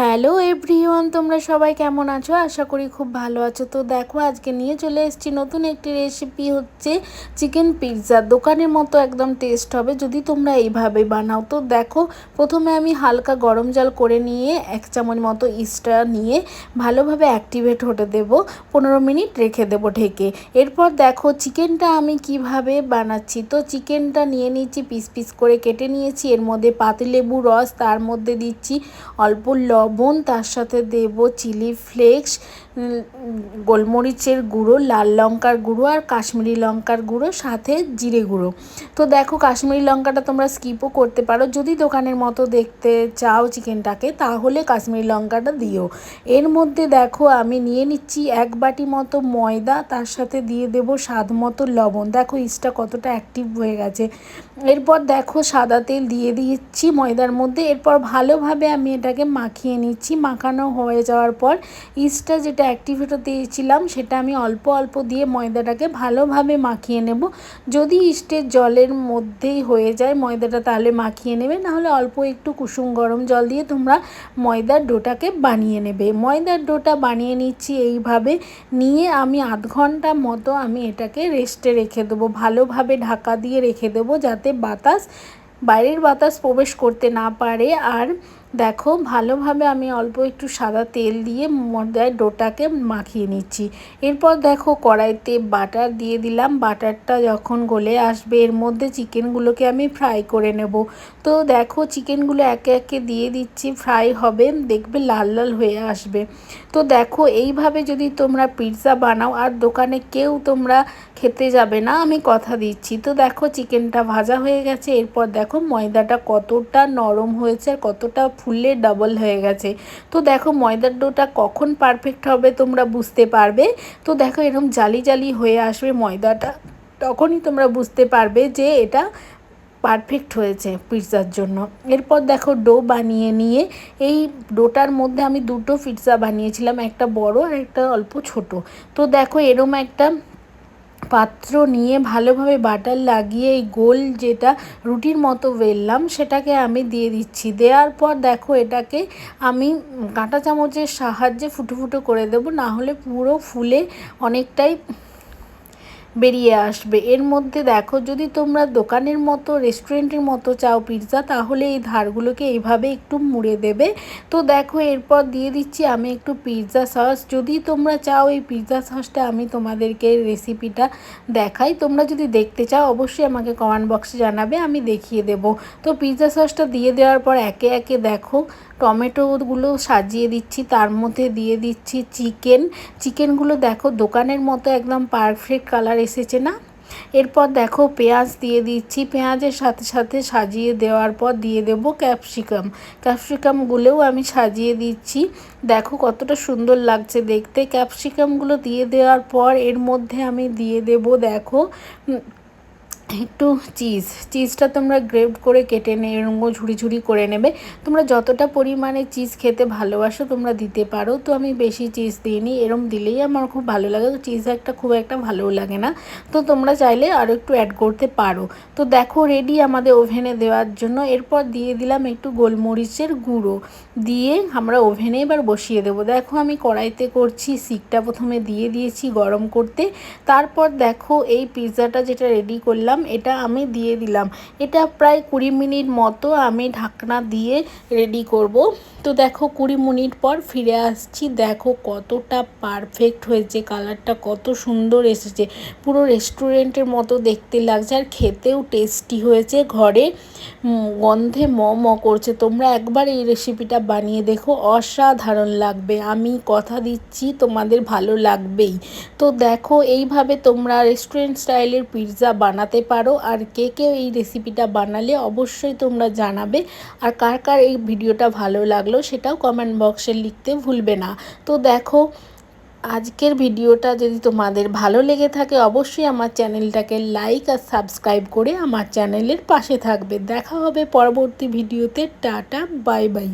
Hello everyone, তোমরা সবাই কেমন আছো? আশা করি খুব ভালো আছো। তো দেখো, আজকে নিয়ে চলে এসেছি নতুন একটি রেসিপি হচ্ছে চিকেন পিৎজা দোকানের মতো একদম টেস্ট হবে যদি তোমরা এইভাবে বানাও। তো দেখো, প্রথমে আমি হালকা গরম জল করে নিয়ে এক চামচ মতো ইস্টা নিয়ে ভালোভাবে অ্যাক্টিভেট হতে দেব। পনেরো মিনিট রেখে দেবো ঢেকে। এরপর দেখো চিকেনটা আমি কীভাবে বানাচ্ছি? তো চিকেনটা নিয়ে নিচ্ছি পিস পিস করে কেটে নিয়েছি। এর মধ্যে পাতিলেবু রস, তার মধ্যে দিচ্ছি অল্প লবণ, তার সাথে দেব চিলি ফ্লেক্স গোলমরিচের গুঁড়ো, লাল লঙ্কার গুঁড়ো আর কাশ্মীরি লঙ্কার গুঁড়ো, সাথে জিরে গুঁড়ো। তো দেখো, কাশ্মীরি লঙ্কাটা তোমরা স্কিপও করতে পারো। যদি দোকানের মতো দেখতে চাও চিকেনটাকে, তাহলে কাশ্মীরি লঙ্কাটা দিও। এর মধ্যে দেখো, আমি নিয়ে নিচ্ছি এক বাটি মতো ময়দা, তার সাথে দিয়ে দেব স্বাদ মতো লবণ। দেখো, ইস্টটা কতটা অ্যাক্টিভ হয়ে গেছে। এরপর দেখো, সাদা তেল দিয়ে দিচ্ছি ময়দার মধ্যে। এরপর ভালোভাবে আমি এটাকে মাখিয়ে নিচ্ছি, মাখানো হয়ে যাওয়ার পর ইস্টটা যেটা অ্যাক্টিভেট দিয়েছিলাম, সেটা আমি অল্প অল্প দিয়ে ময়দাটাকে ভালোভাবে মাখিয়ে নেব। যদি ইস্টের জলের মধ্যেই হয়ে যায় ময়দাটা, তাহলে মাখিয়ে নেবে, নাহলে অল্প একটু কুসুম গরম জল দিয়ে তোমরা ময়দার ডোটাকে বানিয়ে নেবে। ময়দার ডোটা বানিয়ে নিচ্ছি এইভাবে, নিয়ে আমি আধ ঘণ্টা মতো আমি এটাকে রেস্টে রেখে দেবো। ভালোভাবে ঢাকা দিয়ে রেখে দেবো, যাতে বাতাস, বাইরের বাতাস প্রবেশ করতে না পারে। আর দেখো, ভালোভাবে আমি অল্প একটু সাদা তেল দিয়ে ময়দার ডোটাকে মাখিয়ে নিচ্ছি। এরপর দেখো, কড়াইতে বাটার দিয়ে দিলাম। বাটারটা যখন গলে আসবে, এর মধ্যে চিকেনগুলোকে আমি ফ্রাই করে নেব। তো দেখো, চিকেনগুলো একে একে দিয়ে দিচ্ছি, ফ্রাই হবে, দেখবে লাল লাল হয়ে আসবে। তো দেখো, এইভাবে যদি তোমরা পিৎজা বানাও, আর দোকানে কেউ তোমরা খেতে যাবে না, আমি কথা দিচ্ছি। তো দেখো, চিকেনটা ভাজা হয়ে গেছে, এরপর দেখো ময়দাটা কতটা নরম হয়েছে আর কতটা ফুললে ডাবল হয়ে গেছে। তো দেখো, ময়দার ডোটা কখন পারফেক্ট হবে তোমরা বুঝতে পারবে। তো দেখো, এরকম জালি জালি হয়ে আসবে ময়দাটা। তখনই তোমরা বুঝতে পারবে যে এটা পারফেক্ট হয়েছে পিৎজার জন্য। এরপর দেখো ডো বানিয়ে নিয়ে, এই ডোটার মধ্যে আমি দুটো পিৎজা বানিয়েছিলাম, একটা বড় আর একটা অল্প ছোট। তো দেখো, এরম একটা পাত্র নিয়ে ভালোভাবে বাটার লাগিয়ে এই গোল যেটা রুটির মতো বেললাম, সেটাকে আমি দিয়ে দিচ্ছি। দেওয়ার পর দেখো এটাকে আমি কাঁটা চামচের সাহায্যে ফুটো ফুটো করে দেবো না হলে পুরো ফুলে অনেকটাই বেরিয়ে আসবে। এর মধ্যে দেখো, যদি তোমরা দোকানের মতো, রেস্টুরেন্টের মতো চাও পিৎজা তাহলে এই ধারগুলোকে এইভাবে একটু মুড়ে দেবে। তো দেখো, এরপর দিয়ে দিচ্ছি আমি একটু পিৎজা সস যদি তোমরা চাও এই পিৎজা সসটা আমি তোমাদেরকে রেসিপিটা দেখাই। তোমরা যদি দেখতে চাও, অবশ্যই আমাকে কমেন্ট বক্সে জানাবে, আমি দেখিয়ে দেব। তো পিৎজা সসটা দিয়ে দেওয়ার পর একে একে দেখো টমেটোগুলো সাজিয়ে দিচ্ছি, তার মধ্যে দিয়ে দিচ্ছি চিকেন। চিকেনগুলো দেখো দোকানের মতো একদম পারফেক্ট কালার এসেছে না? এরপর দেখো পেঁয়াজ দিয়ে দিচ্ছি, পেঁয়াজের সাথে সাথে সাজিয়ে দেওয়ার পর দিয়ে দেব ক্যাপসিকাম ক্যাপসিকামগুলোও আমি সাজিয়ে দিচ্ছি। দেখো কতটা সুন্দর লাগছে দেখতে। ক্যাপসিকামগুলো দিয়ে দেওয়ার পর এর মধ্যে আমি দিয়ে দেব, দেখো একটু চিজ চিজটা তোমরা গ্রেভ করে কেটে নে, এরকম ঝুড়ি ঝুড়ি করে নেবে। তোমরা যতটা পরিমাণে চিজ খেতে ভালোবাসো তোমরা দিতে পারো। তো আমি বেশি চিজ দিইনি, এরম দিলেই আমার খুব ভালো লাগে। তো চিজ একটা খুব একটা ভালোও লাগে না। তো তোমরা চাইলে আরও একটু অ্যাড করতে পারো। তো দেখো রেডি আমাদের ওভেনে দেওয়ার জন্য। এরপর দিয়ে দিলাম একটু গোলমরিচের গুঁড়ো। দিয়ে আমরা ওভেনে এবার বসিয়ে দেবো। দেখো আমি কড়াইতে করছি সিকটা প্রথমে দিয়ে দিয়েছি গরম করতে। তারপর দেখো এই পিৎজাটা যেটা রেডি করলাম এটা আমি দিয়ে দিলাম। এটা প্রায় কুড়ি মিনিট মতো আমি ঢাকনা দিয়ে রেডি করব। তো দেখো কুড়ি মিনিট পর ফিরে আসছি। দেখো কতটা পারফেক্ট হয়েছে কালারটা কত সুন্দর এসেছে। পুরো রেস্টুরেন্টের মতো দেখতে লাগছে আর খেতেও টেস্টি হয়েছে। ঘরে গন্ধে ম ম করছে। তোমরা একবার এই রেসিপিটা বানিয়ে দেখো, অসাধারণ লাগবে। আমি কথা দিচ্ছি, তোমাদের ভালো লাগবেই। তো দেখো, এইভাবে তোমরা রেস্টুরেন্ট স্টাইলের পিৎজা বানাতে পারো আর কে কে এই রেসিপিটা বানালে অবশ্যই তোমরা জানাবে আর কার কার এই ভিডিওটা ভালো লাগল সেটাও কমেন্ট বক্সে লিখতে ভুলবে না। তো দেখো, আজকের ভিডিওটা যদি তোমাদের ভালো লেগে থাকে অবশ্যই আমার চ্যানেলটাকে লাইক আর সাবস্ক্রাইব করে আমার চ্যানেলের পাশে থাকবে। দেখা হবে পরবর্তী ভিডিওতে টাটা বাই বাই